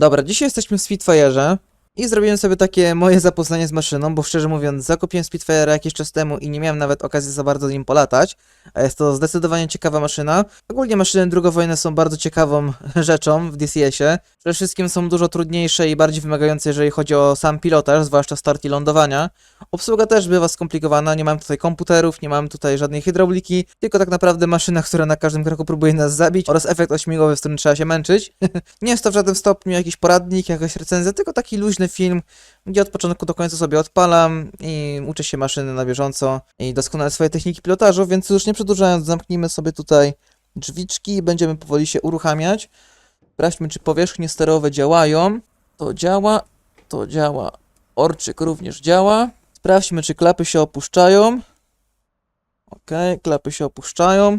Dobra, dzisiaj jesteśmy w Spitfire'ze i zrobiłem sobie takie moje zapoznanie z maszyną, bo szczerze mówiąc zakupiłem Spitfire'a jakiś czas temu i nie miałem nawet okazji za bardzo nim polatać, a jest to zdecydowanie ciekawa maszyna. Ogólnie maszyny drugowojenne są bardzo ciekawą rzeczą w DCS-ie. Przede wszystkim są dużo trudniejsze i bardziej wymagające, jeżeli chodzi o sam pilotaż, zwłaszcza start i lądowania. Obsługa też bywa skomplikowana, nie mam tutaj komputerów, nie mam tutaj żadnej hydrauliki, tylko tak naprawdę maszyna, która na każdym kroku próbuje nas zabić oraz efekt ośmigowy, z którym trzeba się męczyć. nie jest to w żadnym stopniu jakiś poradnik, jakaś recenzja, tylko taki luźny film, gdzie od początku do końca sobie odpalam i uczę się maszyny na bieżąco i doskonale swoje techniki pilotażu, więc już nie przedłużając, zamknijmy sobie tutaj drzwiczki i będziemy powoli się uruchamiać. Sprawdźmy, czy powierzchnie sterowe działają. To działa, to działa. Orczyk również działa. Sprawdźmy, czy klapy się opuszczają. Ok, klapy się opuszczają.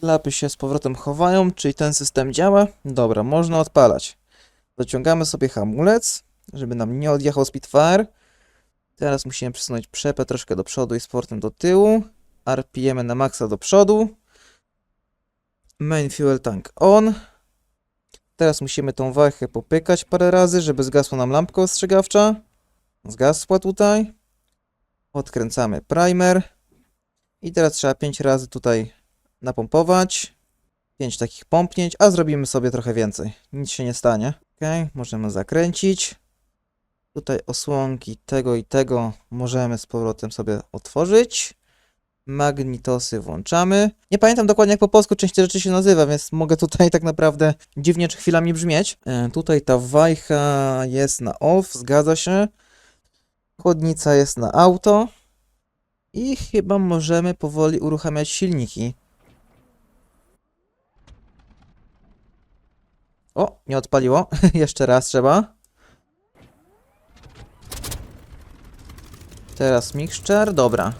Klapy się z powrotem chowają, czyli ten system działa. Dobra, można odpalać. Dociągamy sobie hamulec, żeby nam nie odjechał Spitfire. Teraz musimy przesunąć przepę troszkę do przodu i z portem do tyłu. RPM na maksa do przodu. Main fuel tank on. Teraz musimy tą wajchę popykać parę razy, żeby zgasła nam lampka ostrzegawcza. Zgasła tutaj. Odkręcamy primer. I teraz trzeba 5 razy tutaj napompować. 5 takich pompnięć, a zrobimy sobie trochę więcej. Nic się nie stanie. Ok, możemy zakręcić. Tutaj osłonki tego i tego możemy z powrotem sobie otworzyć. Magnitosy włączamy. Nie pamiętam dokładnie jak po polsku część tych rzeczy się nazywa, więc mogę tutaj tak naprawdę dziwnie czy chwilami brzmieć. E, tutaj ta wajcha jest na off, zgadza się. Chłodnica jest na auto. I chyba możemy powoli uruchamiać silniki. O, nie odpaliło. Jeszcze raz trzeba. Teraz mixture, dobra.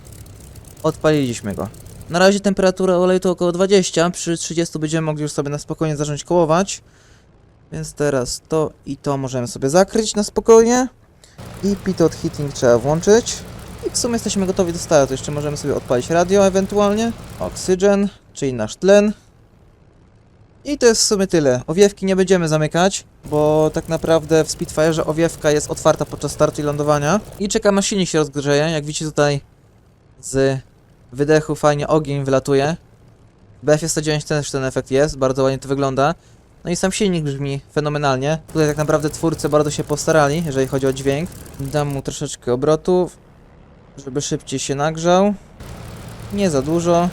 Odpaliliśmy go. Na razie temperatura oleju to około 20, przy 30 będziemy mogli już sobie na spokojnie zacząć kołować. Więc teraz to i to możemy sobie zakryć na spokojnie. I pitot heating trzeba włączyć. I w sumie jesteśmy gotowi do startu. Jeszcze możemy sobie odpalić radio ewentualnie. Oxygen, czyli nasz tlen. I to jest w sumie tyle. Owiewki nie będziemy zamykać, bo tak naprawdę w Spitfire'ze owiewka jest otwarta podczas startu i lądowania. I czekamy aż silnik się rozgrzeje. Jak widzicie tutaj z wydechu fajnie ogień wylatuje. W BF 109 też ten efekt jest, bardzo ładnie to wygląda. No i sam silnik brzmi fenomenalnie. Tutaj tak naprawdę twórcy bardzo się postarali, jeżeli chodzi o dźwięk. Dam mu troszeczkę obrotów, żeby szybciej się nagrzał. Nie za dużo.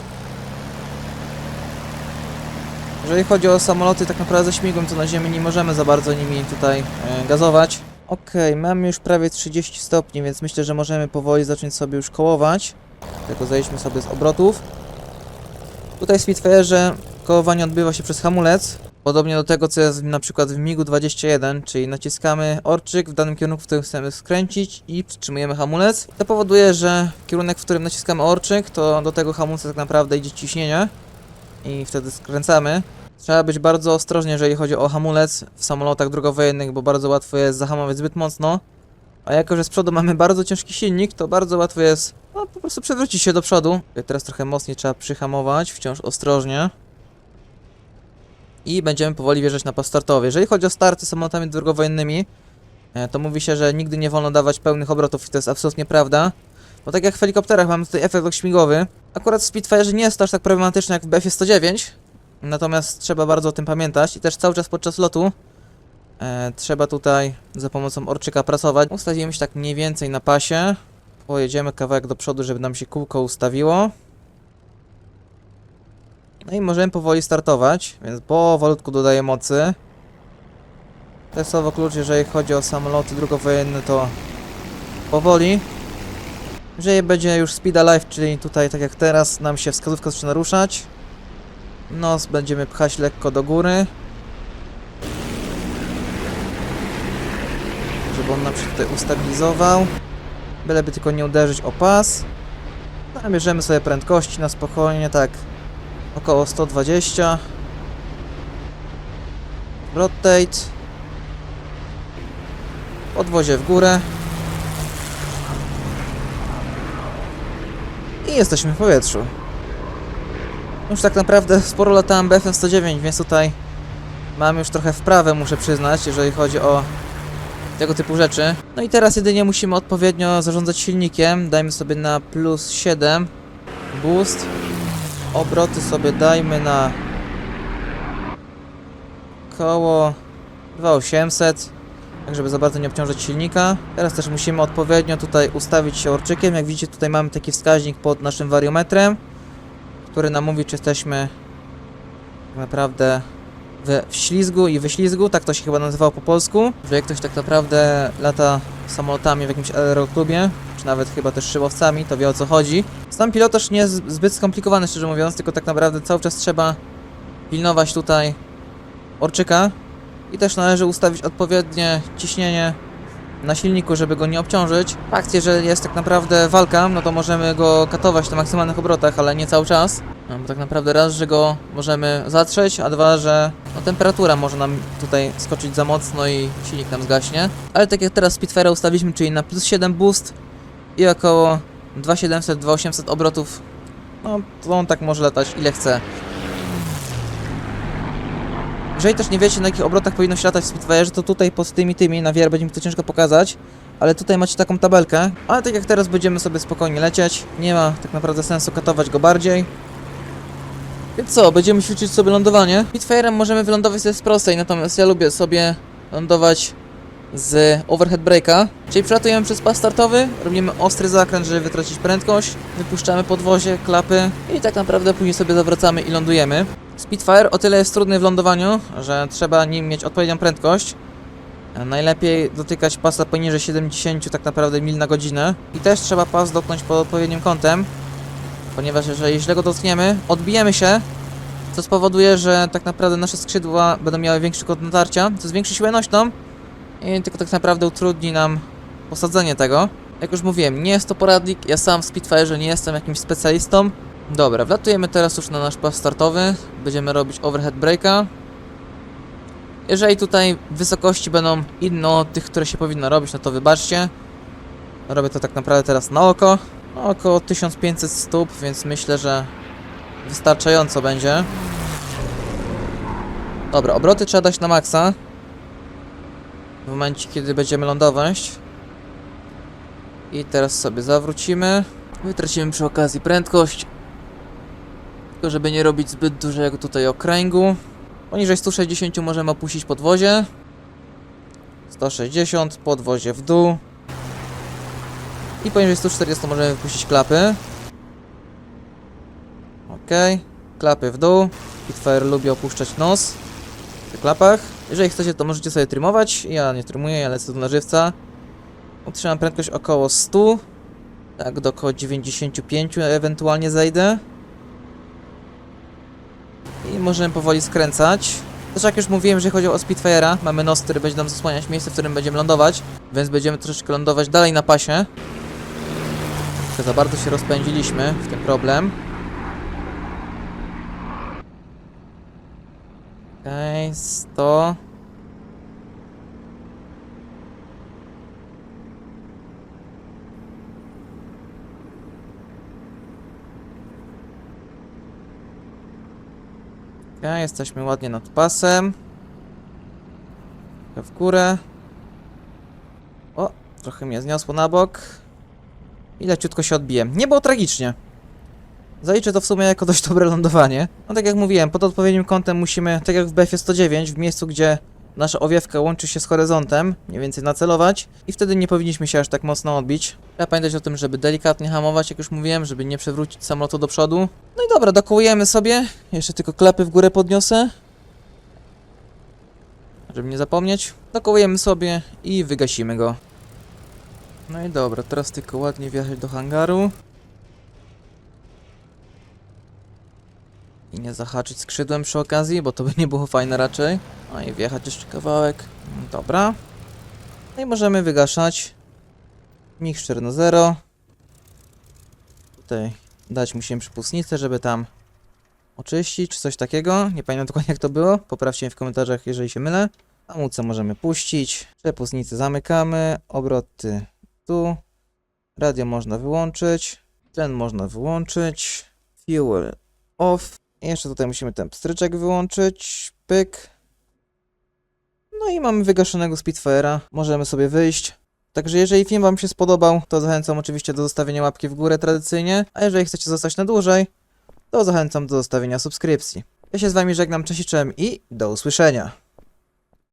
Jeżeli chodzi o samoloty tak naprawdę ze śmigłem, to na ziemi nie możemy za bardzo nimi tutaj e, gazować. Okej, mamy już prawie 30 stopni, więc myślę, że możemy powoli zacząć sobie już kołować. Tylko zejdźmy sobie z obrotów. Tutaj w Spitfire'ze kołowanie odbywa się przez hamulec. Podobnie do tego, co jest na przykład w MiGu-21, czyli naciskamy orczyk w danym kierunku, w którym chcemy skręcić i przytrzymujemy hamulec. To powoduje, że kierunek, w którym naciskamy orczyk, to do tego hamulca tak naprawdę idzie ciśnienie i wtedy skręcamy. Trzeba być bardzo ostrożnie, jeżeli chodzi o hamulec w samolotach drugowojennych, bo bardzo łatwo jest zahamować zbyt mocno. A jako, że z przodu mamy bardzo ciężki silnik, to bardzo łatwo jest no, po prostu przewrócić się do przodu. Teraz trochę mocniej trzeba przyhamować, wciąż ostrożnie. I będziemy powoli wjeżdżać na pas startowy. Jeżeli chodzi o starty samolotami drugowojennymi, e, to mówi się, że nigdy nie wolno dawać pełnych obrotów i to jest absolutnie prawda. Bo tak jak w helikopterach mamy tutaj efekt ośmigowy. Akurat w Spitfire'ze nie jest to aż tak problematyczne jak w BF-109. Natomiast trzeba bardzo o tym pamiętać i też cały czas podczas lotu e, trzeba tutaj za pomocą orczyka pracować. Ustawimy się tak mniej więcej na pasie. Pojedziemy kawałek do przodu, żeby nam się kółko ustawiło. No i możemy powoli startować, więc powolutku dodaję mocy. To jest słowo klucz, jeżeli chodzi o samoloty drugowojenne, to powoli. Jeżeli będzie już speed alive, czyli tutaj tak jak teraz, nam się wskazówka zaczyna ruszać. Nos będziemy pchać lekko do góry. Żeby on nam się tutaj ustabilizował. Byleby tylko nie uderzyć o pas. Nabierzemy sobie prędkości na spokojnie, tak około 120. Rotate. Podwozie w górę. Jesteśmy w powietrzu. Już tak naprawdę sporo latałem BFM 109, więc tutaj Mam już trochę wprawę, muszę przyznać, jeżeli chodzi o tego typu rzeczy. No i teraz jedynie musimy odpowiednio zarządzać silnikiem. Dajmy sobie na plus 7 boost. Obroty sobie dajmy na koło 2800 tak żeby za bardzo nie obciążać silnika. Teraz też musimy odpowiednio tutaj ustawić się orczykiem. Jak widzicie tutaj mamy taki wskaźnik pod naszym wariometrem, który nam mówi czy jesteśmy tak naprawdę we wślizgu i wyślizgu, tak to się chyba nazywało po polsku, że jak ktoś tak naprawdę lata samolotami w jakimś aeroklubie, czy nawet chyba też szybowcami, to wie o co chodzi. Sam pilotaż nie jest zbyt skomplikowany, szczerze mówiąc, tylko tak naprawdę cały czas trzeba pilnować tutaj orczyka i też należy ustawić odpowiednie ciśnienie na silniku, żeby go nie obciążyć. Fakt, jeżeli jest tak naprawdę walka, no to możemy go katować na maksymalnych obrotach, ale nie cały czas. No, bo tak naprawdę raz, że go możemy zatrzeć, a dwa, że no, temperatura może nam tutaj skoczyć za mocno i silnik nam zgaśnie. Ale tak jak teraz Spitfire'a ustawiliśmy, czyli na plus 7 boost i około 2700-2800 obrotów, no to on tak może latać ile chce. Jeżeli też nie wiecie na jakich obrotach powinno się latać w Spitfire'ze, to tutaj pod tymi tymi na VR będzie mi to ciężko pokazać, ale tutaj macie taką tabelkę, ale tak jak teraz będziemy sobie spokojnie lecieć, nie ma tak naprawdę sensu katować go bardziej. Więc co, będziemy ćwiczyć sobie lądowanie. Spitfire'em możemy wylądować sobie z prostej, natomiast ja lubię sobie lądować z overhead breaka, czyli przelatujemy przez pas startowy, robimy ostry zakręt, żeby wytracić prędkość, wypuszczamy podwozie, klapy i tak naprawdę później sobie zawracamy i lądujemy. Spitfire o tyle jest trudny w lądowaniu, że trzeba nim mieć odpowiednią prędkość. Najlepiej dotykać pasa poniżej 70 tak naprawdę mil na godzinę i też trzeba pas dotknąć pod odpowiednim kątem, ponieważ jeżeli źle go dotkniemy, odbijemy się, co spowoduje, że tak naprawdę nasze skrzydła będą miały większy kąt natarcia, co zwiększy siłę nośną i tylko tak naprawdę utrudni nam posadzenie tego. Jak już mówiłem, nie jest to poradnik, ja sam w Spitfire'ze nie jestem jakimś specjalistą. Dobra, wlatujemy teraz już na nasz pas startowy. Będziemy robić overhead breaka. Jeżeli tutaj wysokości będą inne od tych, które się powinno robić, no to wybaczcie. Robię to tak naprawdę teraz na oko. No, około 1500 stóp, więc myślę, że wystarczająco będzie. Dobra, obroty trzeba dać na maksa. W momencie, kiedy będziemy lądować. I teraz sobie zawrócimy. Wytracimy przy okazji prędkość. Tylko żeby nie robić zbyt dużego tutaj okręgu. Poniżej 160 możemy opuścić podwozie. 160, podwozie w dół. I poniżej 140 możemy wypuścić klapy. Ok, klapy w dół. Spitfire lubi opuszczać nos w klapach. Jeżeli chcecie, to możecie sobie trymować. Ja nie trymuję, ja lecę tu na żywca. Utrzymam prędkość około 100. Tak, do około 95 ewentualnie zejdę. I możemy powoli skręcać. Też jak już mówiłem, jeżeli chodzi o Spitfire'a, mamy nos, który będzie nam zasłaniać miejsce, w którym będziemy lądować, więc będziemy troszeczkę lądować dalej na pasie. Trochę za bardzo się rozpędziliśmy, w tym problem. Okej, okay, 100. jesteśmy ładnie nad pasem. Trochę w górę. O, trochę mnie zniosło na bok. I leciutko się odbiję. Nie było tragicznie. Zaliczę to w sumie jako dość dobre lądowanie. No tak jak mówiłem, pod odpowiednim kątem musimy, tak jak w BF 109, w miejscu gdzie nasza owiewka łączy się z horyzontem, mniej więcej nacelować i wtedy nie powinniśmy się aż tak mocno odbić. Trzeba pamiętać o tym, żeby delikatnie hamować, jak już mówiłem, żeby nie przewrócić samolotu do przodu. No i dobra, dokołujemy sobie. Jeszcze tylko klepy w górę podniosę. Żeby nie zapomnieć. Dokołujemy sobie i wygasimy go. No i dobra, teraz tylko ładnie wjechać do hangaru. I nie zahaczyć skrzydłem przy okazji, bo to by nie było fajne raczej. No i wjechać jeszcze kawałek. Dobra. No i możemy wygaszać. 4 na 0. Tutaj dać musimy przypustnicę, żeby tam oczyścić, czy coś takiego. Nie pamiętam dokładnie jak to było. Poprawcie mnie w komentarzach, jeżeli się mylę. Hamulce możemy puścić. Przepustnicę zamykamy. Obroty tu. Radio można wyłączyć. Tlen można wyłączyć. Fuel off. Jeszcze tutaj musimy ten pstryczek wyłączyć. Pyk. No i mamy wygaszonego Spitfire'a. Możemy sobie wyjść. Także jeżeli film Wam się spodobał, to zachęcam oczywiście do zostawienia łapki w górę tradycyjnie, a jeżeli chcecie zostać na dłużej, to zachęcam do zostawienia subskrypcji. Ja się z Wami żegnam, cześć i i do usłyszenia.